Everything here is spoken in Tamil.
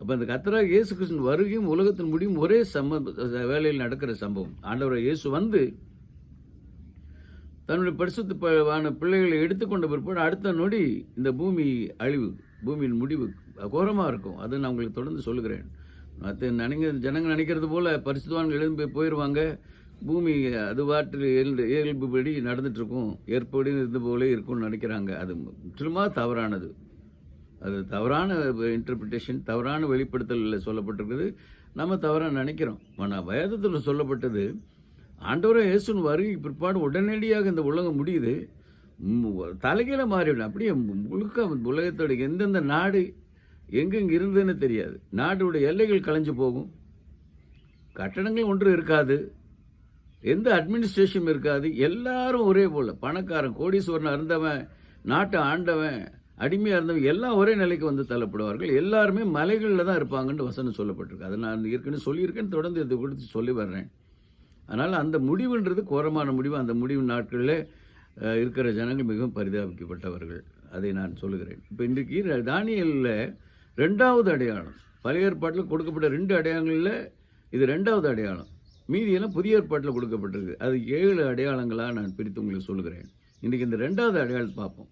அப்போ அந்த கத்தராக இயேசு கிருஷ்ணன் வருகையும் உலகத்தின் முடியும் ஒரே சம்ம வேலையில் நடக்கிற சம்பவம். ஆண்டவர் இயேசு வந்து தன்னுடைய பரிசுத்தமான பிள்ளைகளை எடுத்துக்கொண்ட பிற்பாடு அடுத்த நொடி இந்த பூமி அழிவு பூமியின் முடிவு கோரமாக இருக்கும். அதை நான் உங்களுக்கு தொடர்ந்து சொல்லுகிறேன். மற்ற நினைங்க ஜனங்கள் நினைக்கிறது போல பரிசுத்தவான்கள் எழுந்து போயிடுவாங்க பூமி அது வாட்டில் இயல்புபடி நடந்துட்டு இருக்கும். ஏற்படி இருந்த போலே இருக்கும்னு நினைக்கிறாங்க. அது முற்றிலுமாக தவறானது. அது தவறான இன்டர்பிரிட்டேஷன் தவறான வெளிப்படுத்தலில் சொல்லப்பட்டிருக்குது. நம்ம தவறாக நினைக்கிறோம். ஆனால் வேதத்தில் சொல்லப்பட்டது ஆண்டவரே இயேசுன் வருகை பிற்பாடு உடனடியாக இந்த உலகம் முடியுது. தலைகீழ மாறிவிடும். அப்படியே முழுக்க உலகத்தோட எந்தெந்த நாடு எங்கெங்க இருந்ததுன்னு தெரியாது. நாட்டுடைய எல்லைகள் கலைஞ்சு போகும். கட்டடங்கள் ஒன்று இருக்காது. எந்த அட்மினிஸ்ட்ரேஷனும் இருக்காது. எல்லாரும் ஒரே போல். பணக்காரன் கோடீஸ்வரன் இருந்தவன் நாட்டை ஆண்டவன் அடிமையாக இருந்தவங்க எல்லாம் ஒரே நிலைக்கு வந்து தள்ளப்படுவார்கள். எல்லாருமே மலைகளில் தான் இருப்பாங்கன்னு வசனம் சொல்லப்பட்டிருக்கு. அதை நான் ஏற்கனவே சொல்லியிருக்கேன் தொடர்ந்து இதை கொடுத்து சொல்லி வர்றேன். அதனால் அந்த முடிவுன்றது கோரமான முடிவு. அந்த முடிவு நாட்களில் இருக்கிற ஜனங்கள் மிகவும் பரிதாபிக்கப்பட்டவர்கள். அதை நான் சொல்லுகிறேன். இப்போ இன்றைக்கு தானியலில் ரெண்டாவது அடையாளம். பழைய ஏற்பாட்டில் கொடுக்கப்பட்ட ரெண்டு அடையாளங்களில் இது ரெண்டாவது அடையாளம். மீதியெல்லாம் புதிய ஏற்பாட்டில் கொடுக்கப்பட்டிருக்கு. அது ஏழு அடையாளங்களாக நான் பிரித்து உங்களுக்கு சொல்லுகிறேன். இன்றைக்கி இந்த ரெண்டாவது அடையாளத்தை பார்ப்போம்.